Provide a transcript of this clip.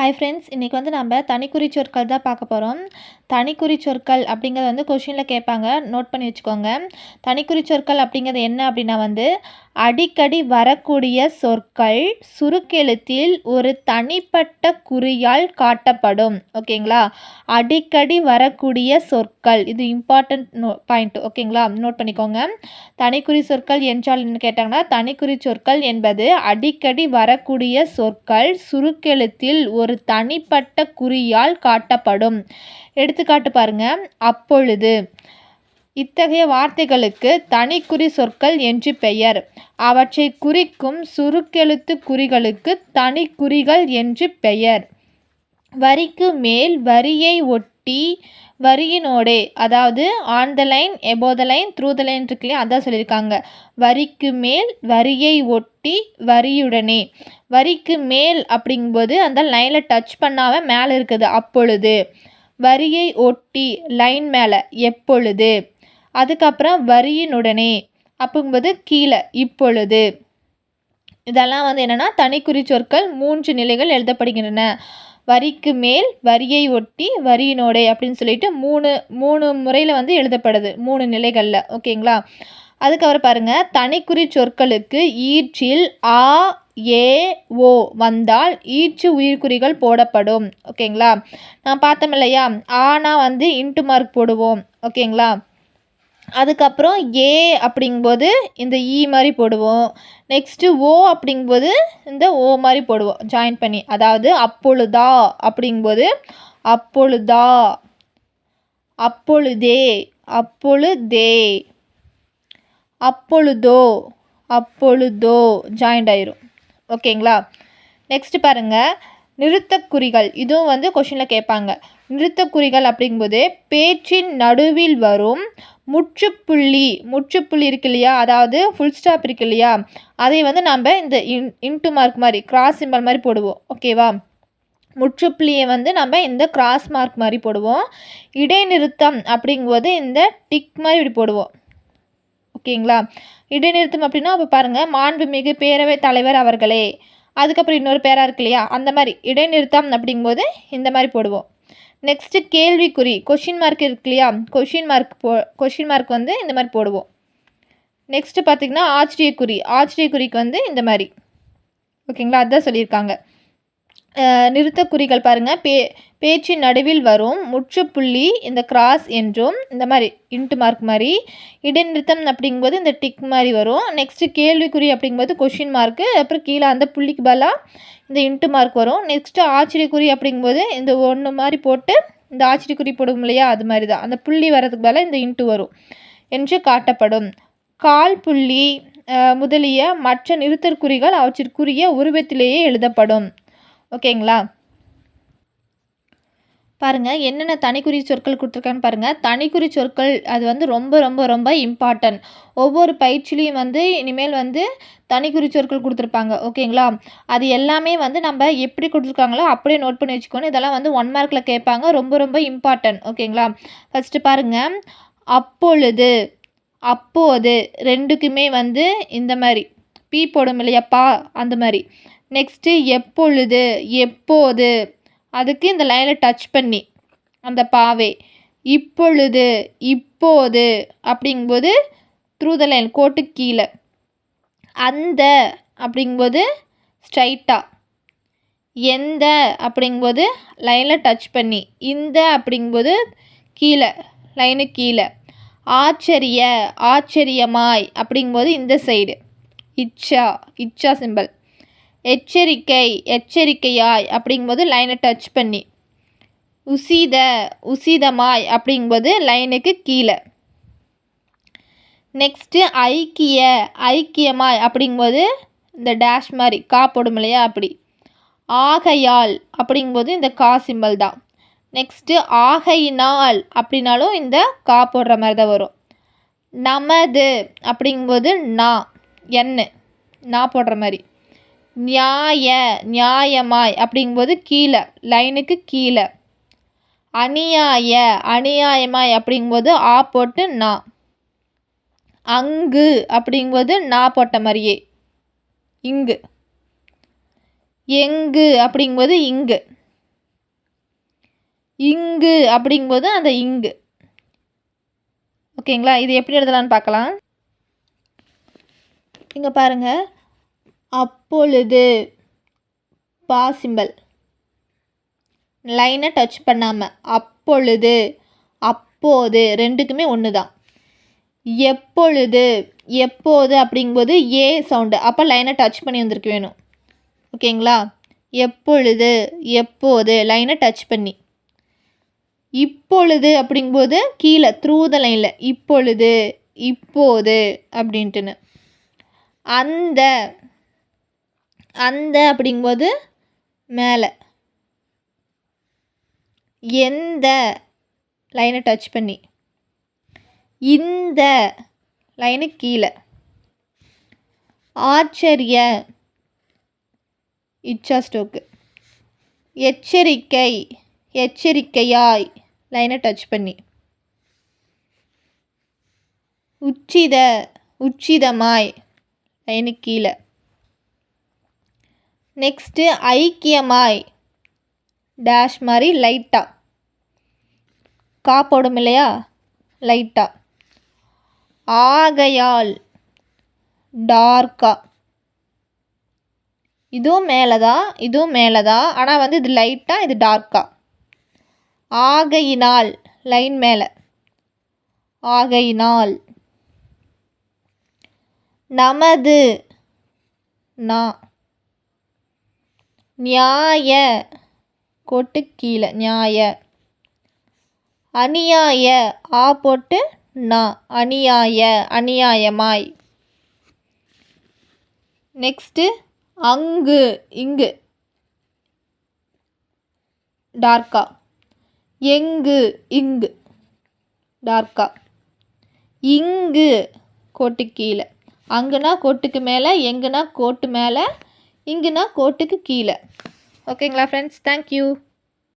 Hi friends இன்றைக்கி வந்து நம்ம தனிக்குறி சொற்கள் தான் பார்க்க போகிறோம் தனிக்குறி சொற்கள் அப்படிங்கிறது வந்து கொஷினில் கேட்பாங்க. நோட் பண்ணி வச்சுக்கோங்க. தனிக்குறி சொற்கள் அப்படிங்கிறது என்ன அப்படின்னா வந்து அடிக்கடி வரக்கூடிய சொற்கள் சுருக்கெழுத்தில் ஒரு தனிப்பட்ட குறியால் காட்டப்படும். ஓகேங்களா? அடிக்கடி வரக்கூடிய சொற்கள். இது இம்பார்ட்டண்ட் நோ பாயிண்ட் ஓகேங்களா? நோட் பண்ணிக்கோங்க. தனிக்குறி சொற்கள் என்றால் என்ன கேட்டாங்கன்னா தனிக்குறி சொற்கள் என்பது அடிக்கடி வரக்கூடிய சொற்கள் சுருக்கெழுத்தில் ஒரு தனிப்பட்ட குறியால் காட்டப்படும். எடுத்துக்காட்டு பாருங்க. அப்பொழுது இத்தகைய வார்த்தைகளுக்கு தனிக்குறி சொற்கள் என்று பெயர். அவற்றை குறிக்கும் சுருக்கெழுத்து குறிகளுக்கு தனிக்குறிகள் என்று பெயர். வரிக்கு மேல் வரியை ஒட்டி வரியினோடே அதாவது on the line above the line through the line இருக்கு இல்லையா? அதான் சொல்லியிருக்காங்க. வரிக்கு மேல் வரியை ஒட்டி வரியுடனே. வரிக்கு மேல் அப்படிங்கும்போது அந்த லைனில் டச் பண்ணாமல் மேலே இருக்குது. அப்பொழுது வரியை ஒட்டி லைன் மேலே எப்பொழுது? அதுக்கப்புறம் வரியினுடனே அப்படிங்கும்போது கீழே இப்பொழுது. இதெல்லாம் வந்து என்னென்னா தனிக்குறி சொற்கள் மூன்று நிலைகள் எழுதப்படுகின்றன. வரிக்கு மேல் வரியை ஒட்டி வரியினோடே அப்படின்னு சொல்லிட்டு மூணு மூணு முறையில் வந்து எழுதப்படுது. மூணு நிலைகளில். ஓகேங்களா? அதுக்கப்புறம் பாருங்கள் தனிக்குறி சொற்களுக்கு ஈற்றில் ஆ ஏ ஓ வந்தால் ஈற்று உயிர்குறிகள் போடப்படும். ஓகேங்களா? நான் பார்த்தோம் இல்லையா? ஆனா வந்து இன்ட்டு மார்க் போடுவோம். ஓகேங்களா? அதுக்கப்புறம் ஏ அப்படிங்கும்போது இந்த இ மாதிரி போடுவோம். நெக்ஸ்ட்டு ஓ அப்படிங்கும்போது இந்த ஓ மாதிரி போடுவோம். ஜாயின் பண்ணி. அதாவது அப்பொழுதா அப்படிங்கும்போது அப்பொழுதா அப்பொழுதே அப்பொழுதே. அப்பொழுதோ அப்பொழுதோ ஜாயிண்ட் ஆயிரும். ஓகேங்களா? நெக்ஸ்ட்டு பாருங்கள் நிறுத்தக்குறிகள் இதுவும் வந்து கொஷினில் கேட்பாங்க. நிறுத்தக்குறிகள் அப்படிங்கும்போது பேச்சின் நடுவில் வரும் முற்றுப்புள்ளி முற்றுப்புள்ளி இருக்கு இல்லையா? அதாவது ஃபுல் ஸ்டாப் இருக்கு இல்லையா? அதை வந்து நம்ம இந்த இன் இன்ட்டு மார்க் மாதிரி கிராஸ் சிம்பல் மாதிரி போடுவோம். ஓகேவா? முற்றுப்புள்ளியை வந்து நம்ம இந்த கிராஸ் மார்க் மாதிரி போடுவோம். இடைநிறுத்தம் அப்படிங்கும்போது இந்த டிக் மாதிரி இப்படி போடுவோம். ஓகேங்களா? இடைநிறுத்தம் அப்படின்னா இப்போ பாருங்கள் மாண்புமிகு பேரவை தலைவர் அவர்களே. அதுக்கப்புறம் இன்னொரு பேராக இருக்கு இல்லையா? அந்த மாதிரி இடைநிறுத்தம் அப்படிங்கும்போது இந்த மாதிரி போடுவோம். நெக்ஸ்ட்டு கேள்விக்குறி கொஷின் மார்க் இருக்கு இல்லையா? கொஷின் மார்க் போ கொஷின் மார்க் வந்து இந்த மாதிரி போடுவோம். நெக்ஸ்ட்டு பார்த்திங்கன்னா ஆச்சரியக்குறி ஆச்சரியக்குறிக்கு வந்து இந்த மாதிரி. ஓகேங்களா? அதுதான் சொல்லியிருக்காங்க. நிறுத்தக்குறிகள் பாருங்கள் பே பேச்சின் நடுவில் வரும். முற்றுப்புள்ளி இந்த கிராஸ் என்றும் இந்த மாதிரி இன்ட்டு மார்க் மாதிரி. இடைநிறுத்தம் அப்படிங்கும்போது இந்த டிக் மாதிரி வரும். நெக்ஸ்ட்டு கேள்விக்குறி அப்படிங்கும்போது கொஷின் மார்க்கு அப்புறம் கீழே அந்த புள்ளிக்கு பதிலாக இந்த இன்ட்டு மார்க் வரும். நெக்ஸ்ட்டு ஆச்சரியக்குறி அப்படிங்கும்போது இந்த ஒன்று மாதிரி போட்டு இந்த ஆச்சரியக்குறி போடுவோம் இல்லையா அது மாதிரி தான். அந்த புள்ளி வரதுக்கு பதிலாக இந்த இன்ட்டு வரும் என்று காட்டப்படும். கால் புள்ளி முதலிய மற்ற நிறுத்தற்குறிகள் அவற்றிற்குரிய உருவத்திலேயே எழுதப்படும். ஓகேங்களா? பாருங்கள் என்னென்ன தனிக்குறி சொற்கள் கொடுத்துருக்கான்னு பாருங்கள் தனிக்குறி சொற்கள் அது வந்து ரொம்ப ரொம்ப ரொம்ப இம்பார்ட்டன்ட் ஒவ்வொரு பயிற்சிலையும் வந்து இனிமேல் வந்து தனிக்குறி சொற்கள் கொடுத்துருப்பாங்க. ஓகேங்களா? அது எல்லாமே வந்து நம்ம எப்படி கொடுத்துருக்காங்களோ அப்படியே நோட் பண்ணி வச்சுக்கோணும் இதெல்லாம் வந்து ஒன் மார்க்கில் கேட்பாங்க. ரொம்ப ரொம்ப இம்பார்ட்டன்ட் ஓகேங்களா? ஃபஸ்ட்டு பாருங்கள் அப்பொழுது அப்போது ரெண்டுக்குமே வந்து இந்த மாதிரி. பீ போடும் இல்லையாப்பா அந்த மாதிரி. நெக்ஸ்ட்டு எப்பொழுது எப்போது? அதுக்கு இந்த லைனில் டச் பண்ணி அந்த பாவை. இப்பொழுது இப்போது அப்படிங்கும்போது த்ரூ த லைன் கோட்டுக்கு கீழே. அந்த அப்படிங்கும்போது ஸ்ட்ரைட்டாக எந்த அப்படிங்கும்போது லைனில் டச் பண்ணி இந்த அப்படிங்கும்போது கீழே லைனு கீழே. ஆச்சரிய ஆச்சரியமாய் அப்படிங்கும்போது இந்த சைடு இச்சா இச்சா சிம்பிள் எச்சரிக்கை எச்சரிக்கையாய் அப்படிங்கும்போது லைனை டச் பண்ணி. உசித உசிதமாய் அப்படிங்கும்போது லைனுக்கு கீழே. நெக்ஸ்ட்டு ஐக்கிய ஐக்கியமாய் அப்படிங்கும்போது இந்த டேஷ் மாதிரி கா போடும் இல்லையா அப்படி. ஆகையால் அப்படிங்கும்போது இந்த கா சிம்பல் தான். நெக்ஸ்ட்டு ஆகையினால் அப்படின்னாலும் இந்த கா போடுற மாதிரி தான் வரும். நமது அப்படிங்கும்போது நா என்ன நா போடுற மாதிரி. நியாய நியாயமாய் அப்படிங்கும்போது கீழே லைனுக்கு கீழே. அநியாய அநியாயமாய் அப்படிங்கும்போது ஆ போட்டு நா. அங்கு அப்படிங்கும்போது நா போட்ட மாதிரியே. இங்கு. எங்கு அப்படிங்கும்போது இங்கு. இங்கு அப்படிங்கும்போது அந்த இங்கு. ஓகேங்களா? இது எப்படி எழுதலான்னு பார்க்கலாம். இங்கே பாருங்கள் அப்பொழுது பா சிம்பல். லைனை டச் பண்ணாமல் அப்பொழுது அப்போது ரெண்டுக்குமே ஒன்று தான் எப்பொழுது எப்போது அப்படிங்கும்போது ஏ சவுண்டு அப்போ லைனை டச் பண்ணி வந்திருக்கு வேணும். ஓகேங்களா எப்பொழுது எப்போது லைனை டச் பண்ணி. இப்பொழுது அப்படிங்கும்போது கீழே த்ரூ த லைனில் இப்பொழுது இப்போது அப்படின்ட்டுன்னு. அந்த அந்த அப்படிங்கும்போது மேலே. எந்த லைனை டச் பண்ணி? இந்த லைனு கீழே. ஆச்சரிய இச்சா ஸ்டோக்கு எச்சரிக்கை எச்சரிக்கையாய் லைனை டச் பண்ணி. உச்சித உச்சிதமாய் லைனு கீழே. நெக்ஸ்ட்டு ஐக்கியமாய். டேஷ் மாதிரி லைட்டாக கா போடும் இல்லையா? லைட்டாக ஆகையால் டார்க்கா இதுவும் மேலே தான் இதுவும் மேலே தான் ஆனால் வந்து இது லைட்டாக இது டார்க்கா ஆகையினால் லைன் மேலே. ஆகையினால். நமது நான் நியாய. கோட்டு கீழே நியாய. அநியாய. ஆ போட்டு நான் அநியாய. அநியாயமாய். நெக்ஸ்ட்டு அங்கு இங்கு. டார்க்கா. எங்கு இங்கு. டார்க்கா. இங்கு. கோட்டு கீழே. அங்குனா கோட்டுக்கு மேலே எங்குனா கோட்டு மேலே. இங்குனா கோட்டுக்கு கீழே. ஓகேங்களா ஃப்ரெண்ட்ஸ் தேங்க்யூ